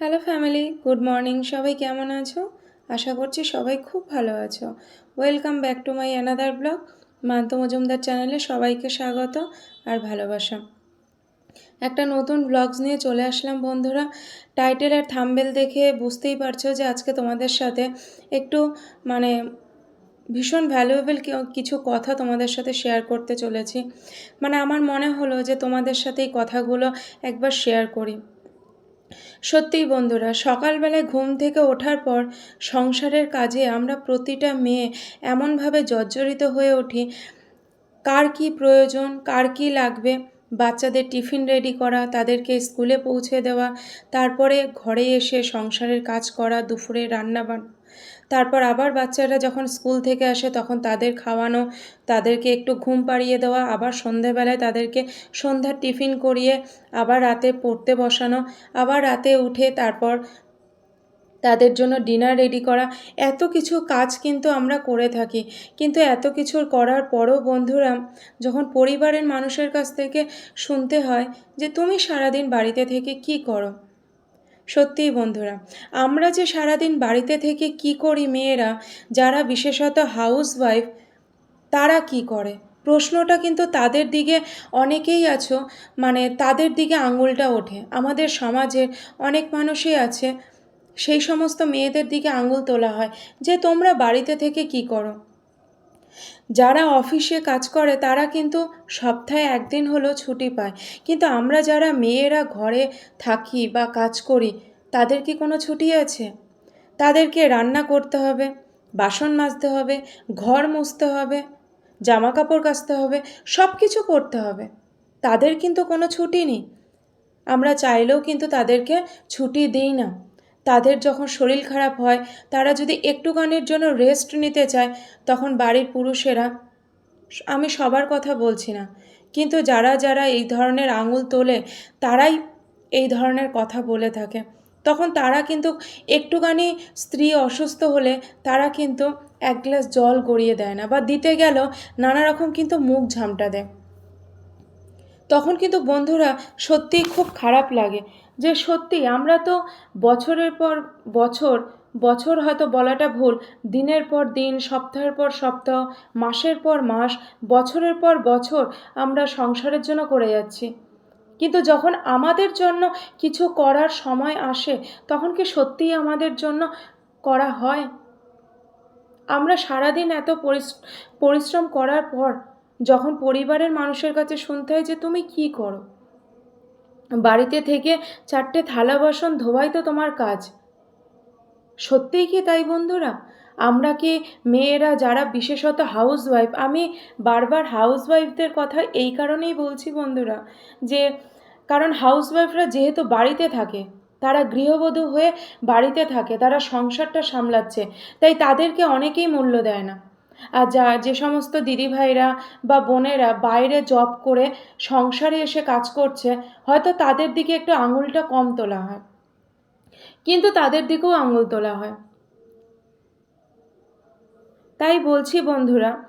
Hello family good morning সবাই কেমন আছো? আশা করছি সবাই খুব ভালো আছো। Welcome back to my another blog month Majumdar চ্যানেলে সবাইকে স্বাগত আর ভালোবাসা। একটা নতুন ব্লগস নিয়ে চলে আসলাম, বন্ধুরা। টাইটেল আর থাম্বেল দেখে বুঝতেই পারছ যে আজকে তোমাদের সাথে একটু মানে ভীষণ ভ্যালুয়েবল কিছু কথা তোমাদের সাথে শেয়ার করতে চলেছি। মানে আমার মনে হলো যে তোমাদের সাথে এই কথাগুলো একবার শেয়ার করি। সত্যিই বন্ধুরা, সকালবেলায় ঘুম থেকে ওঠার পর সংসারের কাজে আমরা প্রতিটা মেয়ে এমনভাবে জর্জরিত হয়ে উঠি, কার কী প্রয়োজন, কার কী লাগবে। বাচ্চাদের টিফিন রেডি করা, তাদেরকে স্কুলে পৌঁছে দেওয়া, তারপরে ঘরে এসে সংসারের কাজ করা, দুপুরে রান্না বান্না তারপর আবার বাচ্চারা যখন স্কুল থেকে আসে তখন তাদের খাওয়ানো, তাদেরকে একটু ঘুম পাড়িয়ে দেওয়া, আবার সন্ধেবেলায় তাদেরকে সন্ধ্যার টিফিন করিয়ে, আবার রাতে পড়তে বসানো, আবার রাতে উঠে তারপর তাদের জন্য ডিনার রেডি করা, এত কিছু কাজ কিন্তু আমরা করে থাকি। কিন্তু এত কিছুর করার পরও বন্ধুরা, যখন পরিবারের মানুষের কাছ থেকে শুনতে হয় যে তুমি সারাদিন বাড়িতে থেকে কি করো? সত্যিই বন্ধুরা, আমরা যে সারাদিন বাড়িতে থেকে কি করি মেয়েরা, যারা বিশেষত হাউস ওয়াইফ তারা কি করে? প্রশ্নটা কিন্তু তাদের দিকে অনেকেই আছো মানে তাদের দিকে আঙুলটা ওঠে। আমাদের সমাজের অনেক মানুষই আছে সেই সমস্ত মেয়েদের দিকে আঙুল তোলা হয় যে তোমরা বাড়িতে থেকে কি করো। যারা অফিসে কাজ করে তারা কিন্তু সপ্তাহে একদিন হলো ছুটি পায়। কিন্তু আমরা যারা মেয়েরা ঘরে থাকি বা কাজ করি, তাদের কি কোনো ছুটি আছে? তাদেরকে রান্না করতে হবে, বাসন মাজতে হবে, ঘর মুছতে হবে জামা কাপড় কাচতে হবে সব কিছু করতে হবে। তাদের কিন্তু কোনো ছুটি নেই। আমরা চাইলেও কিন্তু তাদেরকে ছুটি দিই না। তাদের যখন শরীর খারাপ হয়, তারা যদি একটুখানির জন্য রেস্ট নিতে চায়, তখন বাড়ির পুরুষেরা, আমি সবার কথা বলছি না, কিন্তু যারা যারা এই ধরনের আঙুল তোলে, তারাই এই ধরনের কথা বলে থাকে। তখন তারা কিন্তু একটুখানি স্ত্রী অসুস্থ হলে, তারা কিন্তু এক গ্লাস জল গড়িয়ে দেয় না বা দিতে গেলেও নানা রকম কিন্তু মুখ ঝামটা দেয়। তখন কিন্তু বন্ধুরা সত্যিই খুব খারাপ লাগে যে সত্যি আমরা তো বছরের পর বছর বছর হয়তো বলাটা ভুল, দিনের পর দিন, সপ্তাহের পর সপ্তাহ, মাসের পর মাস, বছরের পর বছর আমরা সংসারের জন্য করে যাচ্ছি। কিন্তু যখন আমাদের জন্য কিছু করার সময় আসে, তখন কি সত্যিই আমাদের জন্য করা হয়? আমরা সারাদিন এত পরিশ্রম করার পর যখন পরিবারের মানুষের কাছে শুনতে হয় যে তুমি কি করো? বাড়িতে থেকে চারটে থালা বাসন, ধোয়াই তো তোমার কাজ। সত্যিই কি তাই বন্ধুরা? আমরা কি মেয়েরা যারা বিশেষত হাউস ওয়াইফ আমি বারবার হাউস ওয়াইফদের কথা এই কারণেই বলছি বন্ধুরা যে, কারণ হাউস ওয়াইফরা যেহেতু বাড়িতে থাকে, তারা গৃহবধূ হয়ে বাড়িতে থাকে, তারা সংসারটা সামলাচ্ছে, তাই তাদেরকে অনেকেই মূল্য দেয় না। আর যা, যে সমস্ত দিদিভাইরা বা বোনেরা বাইরে জব করে সংসারে এসে কাজ করছে, হয়তো তাদের দিকে একটু আঙুলটা কম তোলা হয়। কিন্তু তাদের দিকেও আঙুল তোলা হয়। তাই বলছি বন্ধুরা,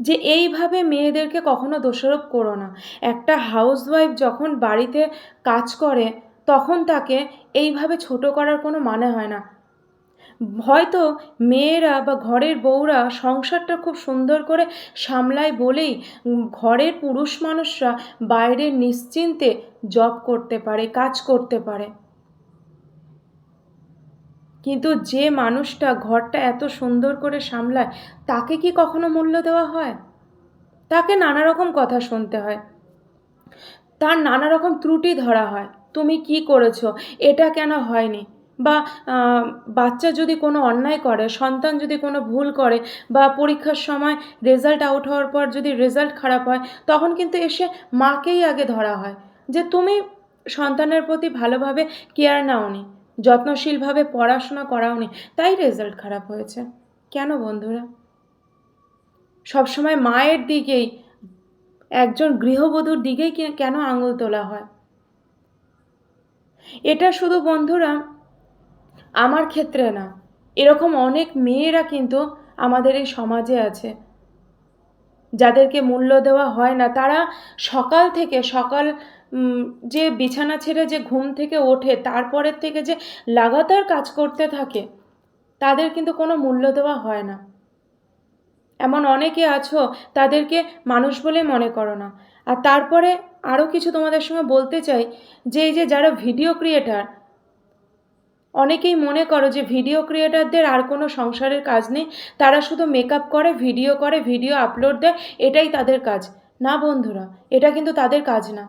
যে এইভাবে মেয়েদেরকে কখনো দোষারোপ করো না। একটা হাউসওয়াইফ যখন বাড়িতে কাজ করে, তখন তাকে এইভাবে ছোট করার কোনো মানে হয় না। হয়তো মেয়েরা বা ঘরের বউরা সংসারটা খুব সুন্দর করে সামলায় বলেই ঘরের পুরুষ মানুষরা বাইরে নিশ্চিন্তে জব করতে পারে, কাজ করতে পারে। কিন্তু যে মানুষটা ঘরটা এত সুন্দর করে সামলায়, তাকে কি কখনো মূল্য দেওয়া হয়? তাকে নানা রকম কথা শুনতে হয়। তার নানা রকম ত্রুটি ধরা হয়। তুমি কি করেছ? এটা কেন হয়নি? বা বাচ্চা যদি কোনো অন্যায় করে, সন্তান যদি কোনো ভুল করে বা পরীক্ষার সময় রেজাল্ট আউট হওয়ার পর যদি রেজাল্ট খারাপ হয়, তখন কিন্তু এসে মাকেই আগে ধরা হয়। যে তুমি সন্তানের প্রতি ভালোভাবে কেয়ার নাওনি, যত্নশীলভাবে পড়াশোনা করাওনি, তাই রেজাল্ট খারাপ হয়েছে। কেন বন্ধুরা? সবসময় মায়ের দিকেই, একজন গৃহবধূর দিকেই কেন আঙুল তোলা হয়? এটা শুধু বন্ধুরা আমার ক্ষেত্রে না। এরকম অনেক মেয়েরা কিন্তু আমাদের এই সমাজে আছে। যাদেরকে মূল্য দেওয়া হয় না। তারা সকাল থেকে সকাল যে বিছানা ছেড়ে যে ঘুম থেকে ওঠে, তারপরের থেকে যে লাগাতার কাজ করতে থাকে, তাদের কিন্তু কোনো মূল্য দেওয়া হয় না। এমন অনেকে আছো, তাদেরকে মানুষ বলে মনে করো না। আর তারপরে আরও কিছু তোমাদের সঙ্গে বলতে চাই, যে এই যে যারা ভিডিও ক্রিয়েটার অনেকেই মনে করো যে ভিডিও ক্রিয়েটারদের আর কোনো সংসারের কাজ নেই। তারা শুধু মেকআপ করে ভিডিও করে ভিডিও আপলোড দেয়, এটাই তাদের কাজ। না বন্ধুরা, এটা কিন্তু তাদের কাজ না।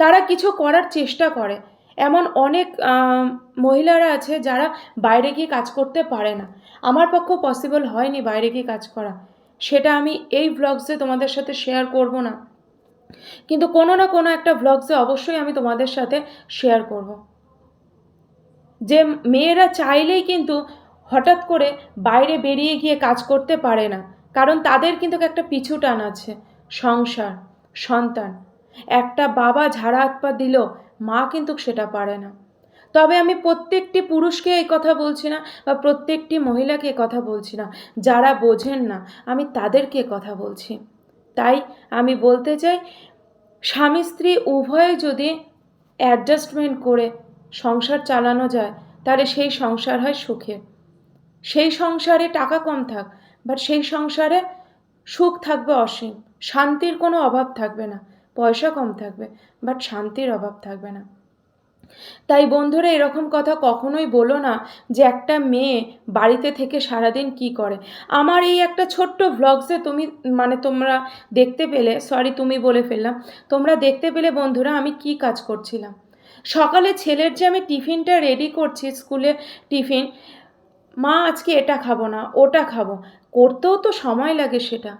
তারা কিছু করার চেষ্টা করে। এমন অনেক মহিলারা আছে যারা বাইরে গিয়ে কাজ করতে পারে না। আমার পক্ষে পসিবল হয়নি বাইরে গিয়ে কাজ করা। সেটা আমি এই ব্লগসে তোমাদের সাথে শেয়ার করব না। কিন্তু কোনো না কোনো একটা ব্লগসে অবশ্যই আমি তোমাদের সাথে শেয়ার করব। যে মেয়েরা চাইলেই কিন্তু হঠাৎ করে বাইরে বেরিয়ে গিয়ে কাজ করতে পারে না। কারণ তাদের কিন্তু একটা পিছু টান আছে, সংসার, সন্তান। একটা বাবা ঝাড়া হাত পা দিল মা কিন্তু সেটা পারে না। তবে আমি প্রত্যেকটি পুরুষকে এই কথা বলছি না বা প্রত্যেকটি মহিলাকে কথা বলছি না। যারা বোঝেন না, আমি তাদেরকে কথা বলছি। তাই আমি বলতে চাই স্বামী স্ত্রী উভয়ে যদি অ্যাডজাস্টমেন্ট করে সংসার চালানো যায়, তাহলে সেই সংসার হয় সুখের সেই সংসারে টাকা কম থাক বাট সেই সংসারে সুখ থাকবে অসীম। শান্তির কোনো অভাব থাকবে না, পয়সা কম থাকবে বাট শান্তির অভাব থাকবে না। তাই বন্ধুরা, এরকম কথা কখনোই বলো না যে একটা মেয়ে বাড়িতে থেকে সারাদিন কি করে। আমার এই একটা ছোট্ট ভ্লগসে তুমি মানে তোমরা দেখতে পেলে সরি তুমি বলে ফেললাম, তোমরা দেখতে পেলে বন্ধুরা, আমি কি কাজ করছিলাম। সকালে ছেলের যে আমি টিফিনটা রেডি করছি স্কুলে টিফিন, মা আজকে এটা খাব না, ওটা খাব। করতেও তো সময় লাগে সেটা।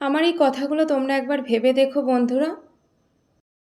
আমার এই কথাগুলো তোমরা একবার ভেবে দেখো বন্ধুরা।